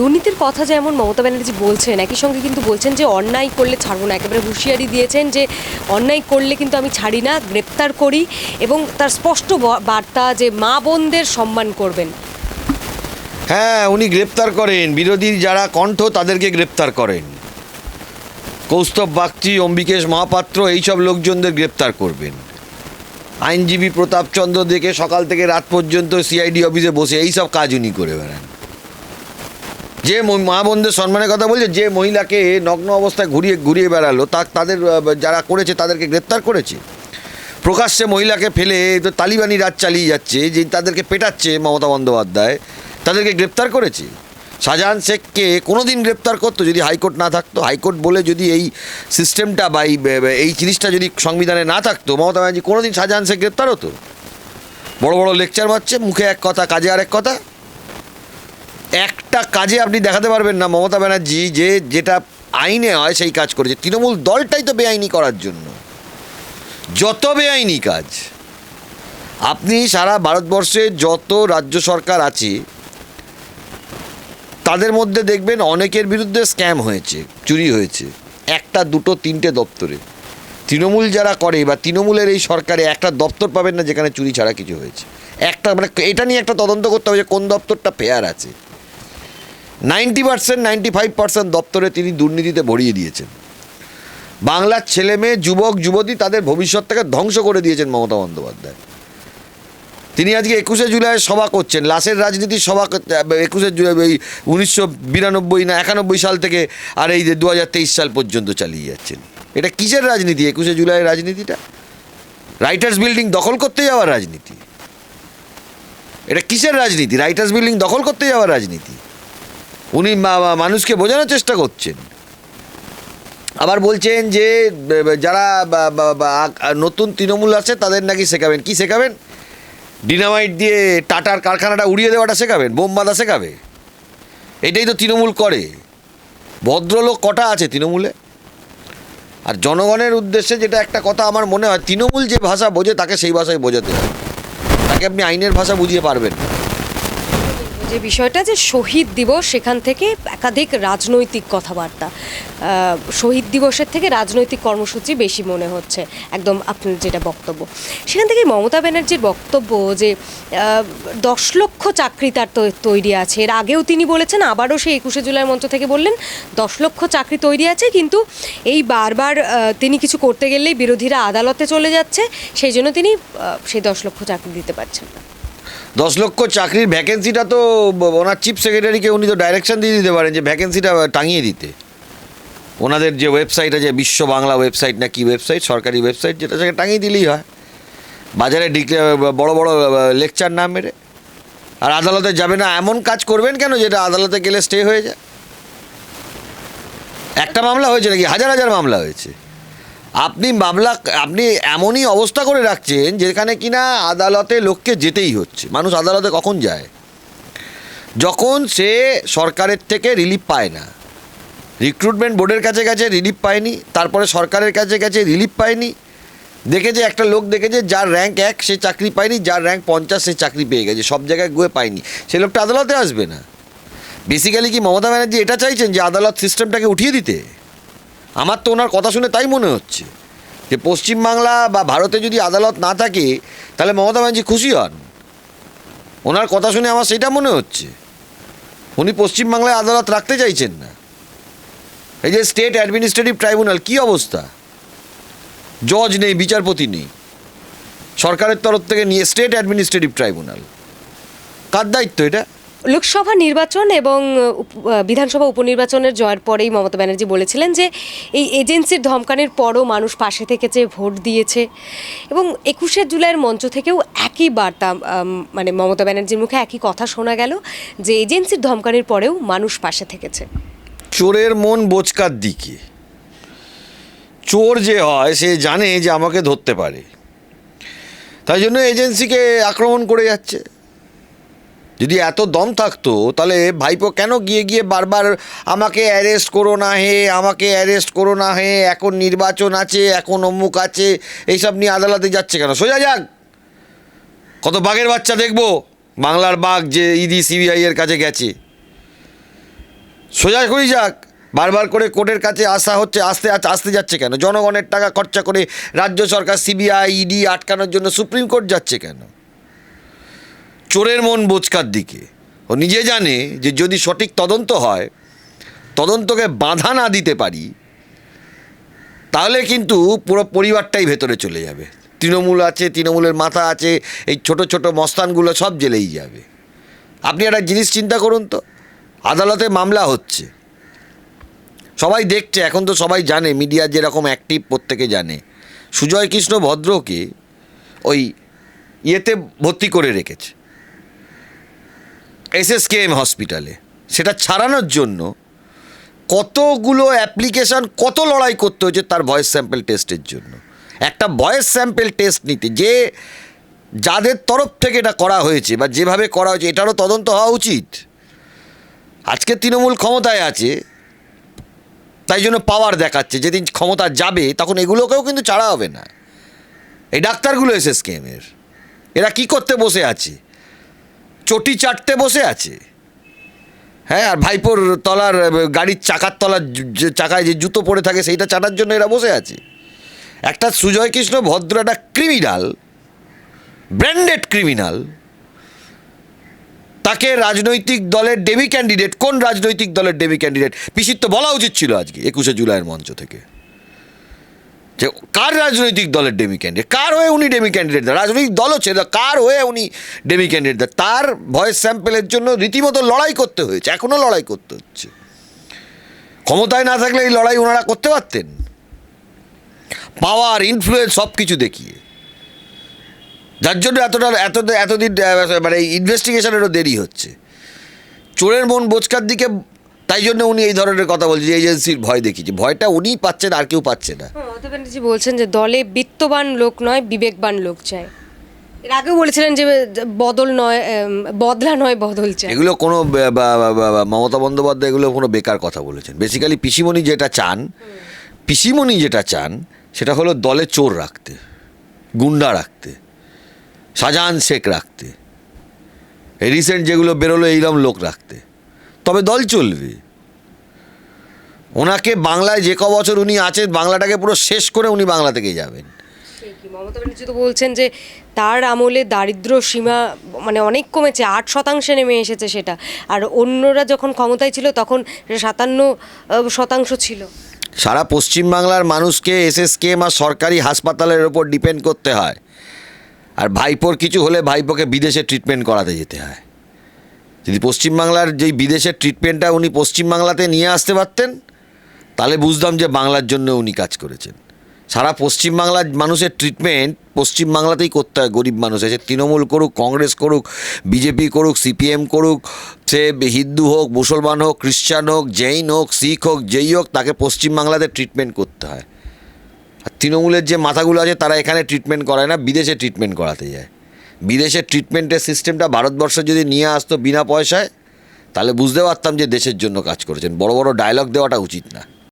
দুর্নীতির কথা যেমন মমতা ব্যানার্জি বলছেন, একই সঙ্গে কিন্তু বলছেন যে অন্যায় করলে ছাড়বো না। একেবারে হুঁশিয়ারি দিয়েছেন যে অন্যায় করলে কিন্তু আমি ছাড়ি না, গ্রেপ্তার করি এবং তার স্পষ্ট বার্তা যে মা বোনদের সম্মান করবেন। হ্যাঁ উনি গ্রেপ্তার করেন। বিরোধী যারা কণ্ঠ তাদেরকে গ্রেপ্তার করেন। কৌস্তব বাগচি, অম্বিকেশ মহাপাত্র এইসব লোকজনদের গ্রেপ্তার করবেন। আইনজীবী প্রতাপচন্দ্র দেখে সকাল থেকে রাত পর্যন্ত সিআইডি অফিসে বসে এইসব কাজ উনি করে বেড়ান। যে ম- বোনদের সম্মানের কথা বলছে, যে মহিলাকে নগ্ন অবস্থায় ঘুরিয়ে ঘুরিয়ে বেড়ালো তা তাদের যারা করেছে, তাদেরকে গ্রেপ্তার করেছে। প্রকাশ্যে মহিলাকে ফেলে তো তালিবানি রাজ চালিয়ে যাচ্ছে, যে তাদেরকে পেটাচ্ছে মমতা বন্দ্যোপাধ্যায়, তাদেরকে গ্রেপ্তার করেছে। শাহজাহান শেখকে কোনো দিন গ্রেপ্তার করতো যদি হাইকোর্ট না থাকতো। হাইকোর্ট বলে যদি এই সিস্টেমটা বা এই এই জিনিসটা যদি সংবিধানে না থাকতো, মমতা ব্যানার্জি কোনো দিন শাহজাহান শেখ গ্রেপ্তার হতো। বড় বড় লেকচার মারছে, মুখে এক কথা, কাজে আরেক কথা। একটা কাজে আপনি দেখাতে পারবেন না মমতা ব্যানার্জি যে যেটা আইনে হয় সেই কাজ করেছে। তৃণমূল দলটাই তো বেআইনি করার জন্য। যত বেআইনি কাজ, আপনি সারা ভারতবর্ষে যত রাজ্য সরকার আছে, তাদের মধ্যে দেখবেন অনেকের বিরুদ্ধে স্ক্যাম হয়েছে, চুরি হয়েছে। একটা, দুটো, তিনটে দপ্তরে। তৃণমূল যারা করে বা তৃণমূলের এই সরকারে একটা দপ্তর পাবেন না যেখানে চুরি ছাড়া কিছু হয়েছে। একটা মানে এটা নিয়ে একটা তদন্ত করতে হবে যে কোন দপ্তরটা ফেয়ার আছে। Ninety percent, ninety five percent দপ্তরে তিনি দুর্নীতিতে ভরিয়ে দিয়েছেন। বাংলার ছেলে মেয়ে, যুবক, যুবতী তাদের ভবিষ্যৎটাকে ধ্বংস করে দিয়েছেন মমতা বন্দ্যোপাধ্যায়। তিনি আজকে একুশে জুলাই সভা করছেন। লাশের রাজনীতির সভা একুশে জুলাই এই উনিশশো বিরানব্বই না একানব্বই সাল থেকে আর এই যে দু হাজার তেইশ সাল পর্যন্ত চালিয়ে যাচ্ছেন। এটা কিসের রাজনীতি একুশে জুলাইয়ের রাজনীতিটা? রাইটার্স বিল্ডিং দখল করতে যাওয়ার রাজনীতি। এটা কিসের রাজনীতি? রাইটার্স বিল্ডিং দখল করতে যাওয়ার রাজনীতি। উনি মানুষকে বোঝানোর চেষ্টা করছেন। আবার বলছেন যে যারা নতুন তৃণমূল আছে, তাদের নাকি শেখাবেন। কি শেখাবেন? ডিনামাইট দিয়ে টাটার কারখানাটা উড়িয়ে দেওয়াটা শেখাবেন? বোম বাঁধা শেখাবে? এটাই তো তৃণমূল করে। ভদ্রলোক কটা আছে তৃণমূলে? আর জনগণের উদ্দেশ্যে যেটা একটা কথা আমার মনে হয়, তৃণমূল যে ভাষা বোঝে, তাকে সেই ভাষায় বোঝাতে হয়। তাকে আপনি আইনের ভাষা বুঝিয়ে পারবেন না। যে বিষয়টা যে শহীদ দিবস, সেখান থেকে একাধিক রাজনৈতিক কথাবার্তা। শহীদ দিবসের থেকে রাজনৈতিক কর্মসূচি বেশি মনে হচ্ছে, একদম আপনার যেটা বক্তব্য। সেখান থেকে মমতা ব্যানার্জির বক্তব্য যে দশ লক্ষ চাকরি তার তৈরি আছে। এর আগেও তিনি বলেছেন, আবারও সেই একুশে জুলাই মঞ্চ থেকে বললেন, দশ লক্ষ চাকরি তৈরি আছে, কিন্তু এই বারবার তিনি কিছু করতে গেলেই বিরোধীরা আদালতে চলে যাচ্ছে, সেই জন্য তিনি সেই দশ লক্ষ চাকরি দিতে পারছেন না। দশ লক্ষ চাকরির ভ্যাকেন্সিটা তো, ওনার চিফ সেক্রেটারিকে উনি তো ডাইরেকশন দিয়ে দিতে পারেন যে ভ্যাকেন্সিটা টাঙিয়ে দিতে। ওনাদের যে ওয়েবসাইট আছে, বিশ্ব বাংলা ওয়েবসাইট না কি ওয়েবসাইট সরকারি ওয়েবসাইট যেটা সেখানে টাঙিয়ে দিলেই হয়। বাজারে বড় বড় লেকচার না মেরে। আর আদালতে যাবে না, এমন কাজ করবেন কেন যেটা আদালতে গেলে স্টে হয়ে যায়? একটা মামলা হয়েছে নাকি? হাজার হাজার মামলা হয়েছে। আপনি মামলা, আপনি এমনই অবস্থা করে রাখছেন যেখানে কিনা আদালতে লোককে যেতেই হচ্ছে। মানুষ আদালতে কখন যায়? যখন সে সরকারের থেকে রিলিফ পায় না। রিক্রুটমেন্ট বোর্ডের কাছে গেছে রিলিফ পায়নি। তারপরে সরকারের কাছে গেছে রিলিফ পায়নি। দেখেছে একটা লোক দেখেছে যার র্যাঙ্ক এক, সে চাকরি পায়নি, যার র্যাঙ্ক পঞ্চাশ, সে চাকরি পেয়ে গেছে। সব জায়গায় গিয়ে পায়নি। সে লোকটা আদালতে আসবে না। বেসিক্যালি কি মমতা ব্যানার্জি এটা চাইছেন যে আদালত সিস্টেমটাকে উঠিয়ে দিতে? আমার তো ওনার কথা শুনে তাই মনে হচ্ছে যে পশ্চিমবাংলা বা ভারতে যদি আদালত না থাকে, তাহলে মমতা ব্যানার্জি খুশি হন। ওনার কথা শুনে আমার সেটা মনে হচ্ছে। উনি পশ্চিমবাংলায় আদালত রাখতে চাইছেন না। এই যে স্টেট অ্যাডমিনিস্ট্রেটিভ ট্রাইব্যুনাল, কী অবস্থা? জজ নেই, বিচারপতি নেই। সরকারের তরফ থেকে নিয়ে স্টেট অ্যাডমিনিস্ট্রেটিভ ট্রাইব্যুনাল। কার দায়িত্ব এটা? লোকসভা নির্বাচন এবং বিধানসভা উপনির্বাচনের জয়ের পরেই মমতা ব্যানার্জি বলেছিলেন যে, এই এজেন্সির ধমকানির পরও মানুষ পাশে থেকেছে, ভোট দিয়েছে। এবং একুশে জুলাইয়ের মঞ্চ থেকেও একই বার্তা মানে মমতা ব্যানার্জির মুখে একই কথা শোনা গেল যে, এজেন্সির ধমকানির পরেও মানুষ পাশে থেকেছে। চোরের মন বোচকার দিকে। চোর যে হয়, সে জানে যে আমাকে ধরতে পারে। তাই জন্য এজেন্সিকে আক্রমণ করে যাচ্ছে। যদি এত দম থাকতো, তাহলে ভাইপো কেন গিয়ে গিয়ে বারবার আমাকে অ্যারেস্ট করো না হে, আমাকে অ্যারেস্ট করো না হে, এখন নির্বাচন আছে, এখন অমুক আছে, এইসব নিয়ে আদালতে যাচ্ছে কেন? সোজা যাক। কত বাঘের বাচ্চা দেখব। বাংলার বাঘ যে ইডি, সিবিআই এর কাছে গেছে। সোজা করি যাক। বারবার করে কোর্টের কাছে আসা হচ্ছে, আসতে আস- আসতে যাচ্ছে কেন? জনগণের টাকা খরচা করে রাজ্য সরকার, সিবিআই, ইডি আটকানোর জন্য সুপ্রিম কোর্ট যাচ্ছে কেন? চোরের মন বোচকার দিকে। ও নিজে জানে যে যদি সঠিক তদন্ত হয়, তদন্তকে বাধা না দিতে পারি, তাহলে কিন্তু পুরো পরিবারটাই ভেতরে চলে যাবে। তৃণমূল আছে, তৃণমূলের মাথা আছে, এই ছোট ছোট মস্তানগুলো সব জেলেই যাবে। আপনি একটা জিনিস চিন্তা করুন তো, আদালতে মামলা হচ্ছে। সবাই দেখছে, এখন তো সবাই জানে, মিডিয়া যেরকম অ্যাক্টিভ প্রত্যেকে জানে। সুজয় কৃষ্ণ ভদ্রকে ওই ইয়েতে ভর্তি করে রেখেছে। এসএসকেএম হসপিটালে। সেটা ছাড়ানোর জন্য কতগুলো অ্যাপ্লিকেশন, কত লড়াই করতে হয়েছে তার ভয়েস স্যাম্পেল টেস্টের জন্য। একটা ভয়েস স্যাম্পেল টেস্ট নিতে, যে যাদের তরফ থেকে এটা করা হয়েছে বা যেভাবে করা হয়েছে, এটারও তদন্ত হওয়া উচিত। আজকে তৃণমূল ক্ষমতায় আছে, তাই জন্য পাওয়ার দেখাচ্ছে। যেদিন ক্ষমতা যাবে, তখন এগুলোকেও কিন্তু ছাড়া হবে না। এই ডাক্তারগুলো এসে স্কেমের এরা কি করতে বসে আছে? চটি চাটতে বসে আছে। হ্যাঁ আর ভাইপোর তলার গাড়ির চাকার তলার চাকায় যে জুতো পড়ে থাকে, সেইটা চাটার জন্য এরা বসে আছে। একটা সুজয় কৃষ্ণ ভদ্র একটা ক্রিমিনাল, ব্র্যান্ডেড ক্রিমিনাল। তাকে রাজনৈতিক দলের ডেমি ক্যান্ডিডেট, কোন রাজনৈতিক দলের ডেমি ক্যান্ডিডেট? পিসির তো বলা উচিত ছিল আজকে, একুশে জুলাইয়ের মঞ্চ থেকে। যে কার রাজনৈতিক দলের ডেমি ক্যান্ডিডেট কার হয়ে উনি ডেমি ক্যান্ডিডেট রাজনৈতিক দল হচ্ছে কার হয়ে উনি ডেমি ক্যান্ডিডেট তার ভয়েস স্যাম্পেলের জন্য রীতিমতো লড়াই করতে হয়েছে এখনও লড়াই করতে হচ্ছে। ক্ষমতায় না থাকলে এই লড়াই ওনারা করতে পারতেন। পাওয়ার ইনফ্লুয়েন্স সব কিছু দেখিয়ে। যার জন্য এতটা, এত, এতদিন মানে ইনভেস্টিগেশনেরও দেরি হচ্ছে। চোরের মন বোচকার দিকে তাই জন্য উনি এই ধরনের কথা বলছেন যে এজেন্সির ভয় দেখিয়েছে। ভয়টা উনিই পাচ্ছেন আর কেউ পাচ্ছে না। মমতা ব্যানার্জি বলছেন যে দলে বিত্তবান লোক নয় বিবেকবান লোক চাই। এর আগেও বলেছিলেন যে বদল নয় বদলা নয় বদল চাই। এগুলো কোনো মমতা বন্দ্যোপাধ্যায় এগুলো কোনো বেকার কথা বলেছেন। বেসিক্যালি পিসিমণি যেটা চান পিসিমণি যেটা চান সেটা হলো দলে চোর রাখতে গুন্ডা রাখতে শাহজাহান শেখ রাখতে রিসেন্ট যেগুলো বেরোলো এইরকম লোক রাখতে। তবে দল চলবে। ওনাকে বাংলায় যে ক বছর উনি আছেন বাংলাটাকে পুরো শেষ করে উনি বাংলা থেকে যাবেন। মমতা ব্যানার্জি তো বলছেন যে তার আমলে দারিদ্র সীমা মানে অনেক কমেছে আট শতাংশে নেমে এসেছে সেটা। আর অন্যরা যখন ক্ষমতায় ছিল তখন সাতান্ন শতাংশ ছিল। সারা পশ্চিমবাংলার মানুষকে এসএসকেএম আর সরকারি হাসপাতালের ওপর ডিপেন্ড করতে হয়। আর ভাইপোর কিছু হলে ভাইপোকে বিদেশে ট্রিটমেন্ট করাতে যেতে হয়। যদি পশ্চিমবাংলার যেই বিদেশের ট্রিটমেন্টটা উনি পশ্চিমবাংলাতে নিয়ে আসতে পারতেন, তাহলে বুঝতাম যে বাংলার জন্য উনি কাজ করেছেন। সারা পশ্চিমবাংলার মানুষের ট্রিটমেন্ট পশ্চিমবাংলাতেই করতে হয়, গরিব মানুষ। সে তৃণমূল করুক, কংগ্রেস করুক, বিজেপি করুক, সিপিএম করুক, সে হিন্দু হোক, মুসলমান হোক, খ্রিস্টান হোক, জৈন হোক, শিখ হোক, যেই হোক, তাকে পশ্চিমবাংলাতে ট্রিটমেন্ট করতে হয়। আর তৃণমূলের যে মাথাগুলো আছে, তারা এখানে ট্রিটমেন্ট করায় না, বিদেশে ট্রিটমেন্ট করাতে যায়। বিদেশের ট্রিটমেন্টের সিস্টেমটা ভারতবর্ষ যদি নিয়ে আসতো বিনা পয়সায়, তাহলে বুঝতে পারতাম যে দেশের জন্য কাজ করেছেন। বড় বড় ডায়লগ দেওয়াটা উচিত না।